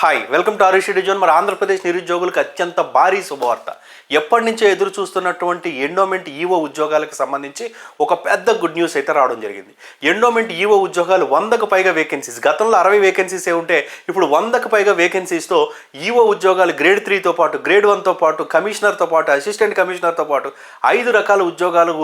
Hi welcome to Arushi డిజోన్ మరి ఆంధ్రప్రదేశ్ నిరుద్యోగులకు అత్యంత భారీ శుభవార్త. ఎప్పటి నుంచో ఎదురు చూస్తున్నటువంటి ఎండోమెంట్ ఈవో ఉద్యోగాలకు సంబంధించి ఒక పెద్ద గుడ్ న్యూస్ అయితే రావడం జరిగింది. ఎండోమెంట్ ఈవో ఉద్యోగాలు వందకు పైగా వేకెన్సీస్ గతంలో అరవై వేకెన్సీసే ఉంటే ఇప్పుడు వందకు పైగా వేకెన్సీస్తో ఈవో ఉద్యోగాలు గ్రేడ్ త్రీతో పాటు గ్రేడ్ వన్తో పాటు కమిషనర్తో పాటు అసిస్టెంట్ కమిషనర్తో పాటు ఐదు రకాల ఉద్యోగాలు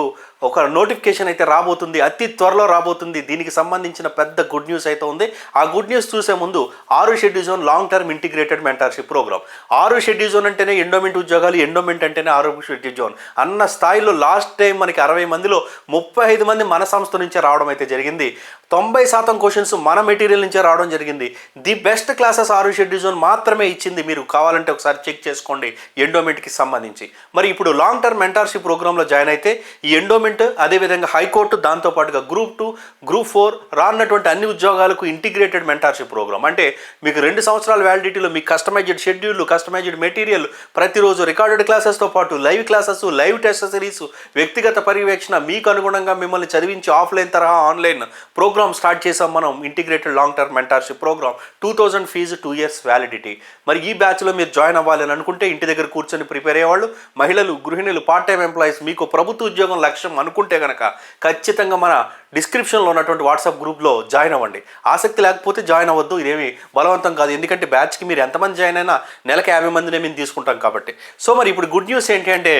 ఒక నోటిఫికేషన్ అయితే రాబోతుంది అతి త్వరలో రాబోతుంది. దీనికి సంబంధించిన పెద్ద గుడ్ న్యూస్ అయితే ఉంది. ఆ గుడ్ న్యూస్ చూసే ముందు ఆరు schedule zone long term integrated mentorship program ఆరు షెడ్యూల్ జోన్ అంటేనే ఎండోమెంట్ ఉద్యోగాలు ఎండోమెంట్ అంటేనే ఆరు షెడ్యూల్ జోన్ అన్న స్థాయిలో లాస్ట్ టైం మనకి అరవై మందిలో ముప్పై ఐదు మంది మన సంస్థ నుంచే రావడం అయితే జరిగింది. తొంభై శాతం క్వశ్చన్స్ మన మెటీరియల్ నుంచే రావడం జరిగింది. ది బెస్ట్ క్లాసెస్ ఆరు షెడ్యూల్ జోన్ మాత్రమే ఇచ్చింది మీరు. కావాలంటే ఒకసారి చెక్ చేసుకోండి ఎండోమెంట్కి సంబంధించి. మరి ఇప్పుడు లాంగ్ టర్మ్ మెంటార్షిప్ ప్రోగ్రాంలో జాయిన్ అయితే ఈ ఎండోమెంట్ అదేవిధంగా హైకోర్టు దాంతోపాటుగా గ్రూప్ టూ గ్రూప్ ఫోర్ రానున్నటువంటి అన్ని ఉద్యోగాలకు ఇంటిగ్రేటెడ్ మెంటార్షిప్ ప్రోగ్రామ్. అంటే మీకు రెండు సంవత్సరాల వ్యాలిడిటీలో మీకు కస్టమైజ్డ్ షెడ్యూల్ కస్టమైజ్డ్ మెటీరియల్ ప్రతిరోజు రికార్డెడ్ క్లాసెస్తో పాటు live classes live test series వ్యక్తిగత పర్యవేక్షణ మీకు అనుగుణంగా మిమ్మల్ని చదివించి ఆఫ్లైన్ తరహా ఆన్లైన్ ప్రోగ్రామ్ స్టార్ట్ చేసాం మనం integrated long term mentorship program. Two thousand fees two years validity. మరి ఈ బ్యాచ్లో మీరు జాయిన్ అవ్వాలి అనుకుంటే ఇంటి దగ్గర కూర్చొని ప్రిపేర్ అయ్యేవాళ్ళు మహిళలు గృహిణులు పార్ట్ టైం ఎంప్లాయీస్ మీకు ప్రభుత్వ ఉద్యోగం లక్ష్యం అనుకుంటే కనుక ఖచ్చితంగా మన డిస్క్రిప్షన్లో ఉన్నటువంటి వాట్సాప్ గ్రూప్లో జాయిన్ అవ్వండి. ఆసక్తి లేకపోతే జాయిన్ అవ్వద్దు ఇదేమి బలవంతం కాదు. ఎందుకంటే బ్యాచ్కి మీరు ఎంతమంది జాయిన్ అయినా నెలకి యాభై మందినే మేము తీసుకుంటాం కాబట్టి. సో మరి ఇప్పుడు గుడ్ న్యూస్ ఏంటి అంటే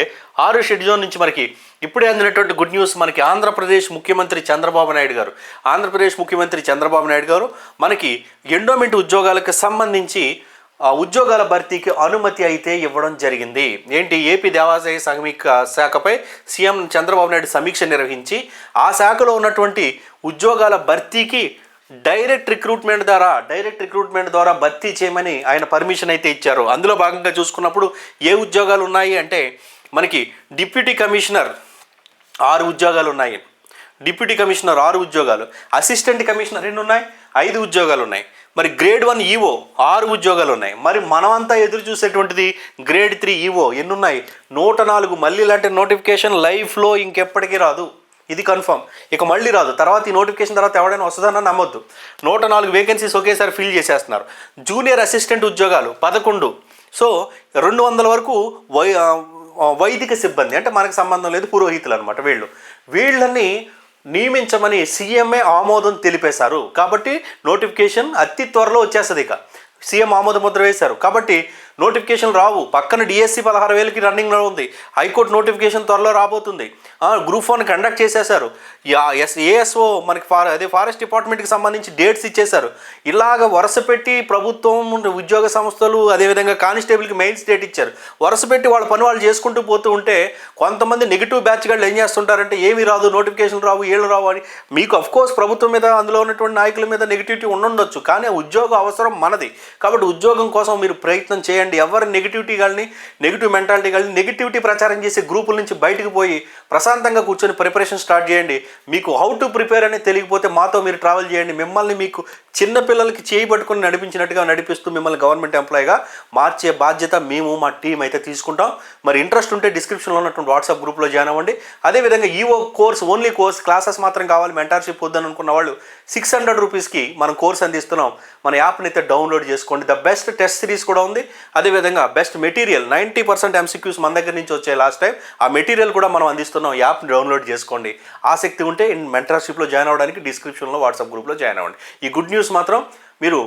ఆరు షెడ్యూల్ నుంచి మనకి ఇప్పుడే అందినటువంటి గుడ్ న్యూస్ మనకి ఆంధ్రప్రదేశ్ ముఖ్యమంత్రి చంద్రబాబు నాయుడు గారు. ఆంధ్రప్రదేశ్ ముఖ్యమంత్రి చంద్రబాబు నాయుడు గారు మనకి ఎండోమెంట్ ఉద్యోగాలకు సంబంధించి ఉద్యోగాల భర్తీకి అనుమతి అయితే ఇవ్వడం జరిగింది. ఏంటి? ఏపీ దేవాదాయ సమీక్ష శాఖపై సీఎం చంద్రబాబు నాయుడు సమీక్ష నిర్వహించి ఆ శాఖలో ఉన్నటువంటి ఉద్యోగాల భర్తీకి డైరెక్ట్ రిక్రూట్మెంట్ ద్వారా డైరెక్ట్ రిక్రూట్మెంట్ ద్వారా భర్తీ చేయమని ఆయన పర్మిషన్ అయితే ఇచ్చారు. అందులో భాగంగా చూసుకున్నప్పుడు ఏ ఉద్యోగాలు ఉన్నాయి అంటే మనకి డిప్యూటీ కమిషనర్ ఆరు ఉద్యోగాలు ఉన్నాయి. డిప్యూటీ కమిషనర్ ఆరు ఉద్యోగాలు. అసిస్టెంట్ కమిషనర్ ఎన్ని ఉన్నాయి? ఐదు ఉద్యోగాలు ఉన్నాయి. మరి గ్రేడ్ వన్ ఈవో ఆరు ఉద్యోగాలు ఉన్నాయి. మరి మనమంతా ఎదురు చూసేటువంటిది గ్రేడ్ త్రీ ఈవో ఎన్నున్నాయి? నూట నాలుగు మళ్ళీ ఇలాంటి నోటిఫికేషన్ లైఫ్లో ఇంకెప్పటికీ రాదు. ఇది కన్ఫర్మ్. ఇక మళ్ళీ రాదు. తర్వాత ఈ నోటిఫికేషన్ తర్వాత ఎవడైనా వస్తుందన్న నమ్మొద్దు. నూట నాలుగు వేకెన్సీస్ ఒకేసారి ఫిల్ చేసేస్తున్నారు. జూనియర్ అసిస్టెంట్ ఉద్యోగాలు పదకొండు. సో రెండు వందల వరకు వై వైదిక సిబ్బంది అంటే మనకు సంబంధం లేదు పురోహితులు అనమాట వీళ్ళు. వీళ్ళని నియమించమని సీఎంఏ ఆమోదం తెలిపేశారు. కాబట్టి నోటిఫికేషన్ అతి త్వరలో వచ్చేస్తుంది ఇక. సీఎం ఆమోద ముద్ర వేశారు. కాబట్టి నోటిఫికేషన్ రావు. పక్కన డిఎస్సి పదహారు వేలకి రన్నింగ్లో ఉంది. హైకోర్టు నోటిఫికేషన్ త్వరలో రాబోతుంది. గ్రూప్ వన్ కండక్ట్ చేసేశారు. ఎస్ ఏఎస్ఓ మనకి ఫార్ అదే ఫారెస్ట్ డిపార్ట్మెంట్కి సంబంధించి డేట్స్ ఇచ్చేశారు. ఇలాగ వరుస పెట్టి ప్రభుత్వం ఉద్యోగ సంస్థలు అదేవిధంగా కానిస్టేబుల్కి మెయిన్స్ డేట్ ఇచ్చారు. వరుస పెట్టి వాళ్ళ పని వాళ్ళు చేసుకుంటూ పోతూ ఉంటే కొంతమంది నెగిటివ్ బ్యాచ్ గాళ్ళు ఏం చేస్తుంటారంటే ఏమీ రాదు నోటిఫికేషన్ రావు ఏళ్ళు రావు అని. మీకు అఫ్కోర్స్ ప్రభుత్వం మీద అందులో ఉన్నటువంటి నాయకుల మీద నెగిటివిటీ ఉండుండొచ్చు. కానీ ఉద్యోగం అవసరం మనది. కాబట్టి ఉద్యోగం కోసం మీరు ప్రయత్నం చేయండి. ఎవరి నెగిటివిటీ కానీ నెగిటివ్ మెంటాలిటీ కానీ నెగిటివిటీ ప్రచారం చేసే గ్రూపుల నుంచి బయటకు పోయి ప్రశాంతంగా కూర్చొని ప్రిపరేషన్ స్టార్ట్ చేయండి. మీకు హౌ టు ప్రిపేర్ అని తెలియకపోతే మాతో మీరు ట్రావెల్ చేయండి. మిమ్మల్ని మీకు చిన్న పిల్లలకి చేయి పట్టుకుని నడిపించినట్టుగా నడిపిస్తూ మిమ్మల్ని గవర్నమెంట్ ఎంప్లాయీగా మార్చే బాధ్యత మేము మా టీం అయితే తీసుకుంటాం. మరి ఇంట్రెస్ట్ ఉంటే డిస్క్రిప్షన్లో ఉన్నటువంటి వాట్సాప్ గ్రూప్లో జాయిన్ అవ్వండి. అదేవిధంగా EO course only course classes మాత్రం కావాలి. మెంటార్షిప్ వద్దని అనుకున్న వాళ్ళు సిక్స్ హండ్రెడ్ రూపీస్కి మనం కోర్స్ అందిస్తున్నాం. మన యాప్ని అయితే డౌన్లోడ్ చేసుకోండి. ద బెస్ట్ టెస్ట్ సిరీస్ కూడా ఉంది. అదేవిధంగా best material ninety percent MCQs మన దగ్గర నుంచి వచ్చే లాస్ట్ టైం ఆ మెటీరియల్ కూడా మనం అందిస్తున్నాం యాప్ని డౌన్లోడ్ చేసుకోండి. ఆసక్తి ఉంటే మెంటర్షిప్లో జాయిన్ అవ్వడానికి డిస్క్రిప్షన్లో వాట్సాప్ గ్రూప్లో జాయిన్ అవ్వండి. ఈ గుడ్ న్యూస్ మాత్రం మీరు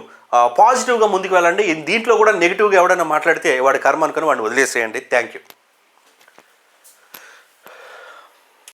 పాజిటివ్గా ముందుకు వెళ్ళండి. దీంట్లో కూడా నెగిటివ్గా ఎవడైనా మాట్లాడితే వాడి కర్మ అనుకుని వాడిని వదిలేసేయండి. Thank you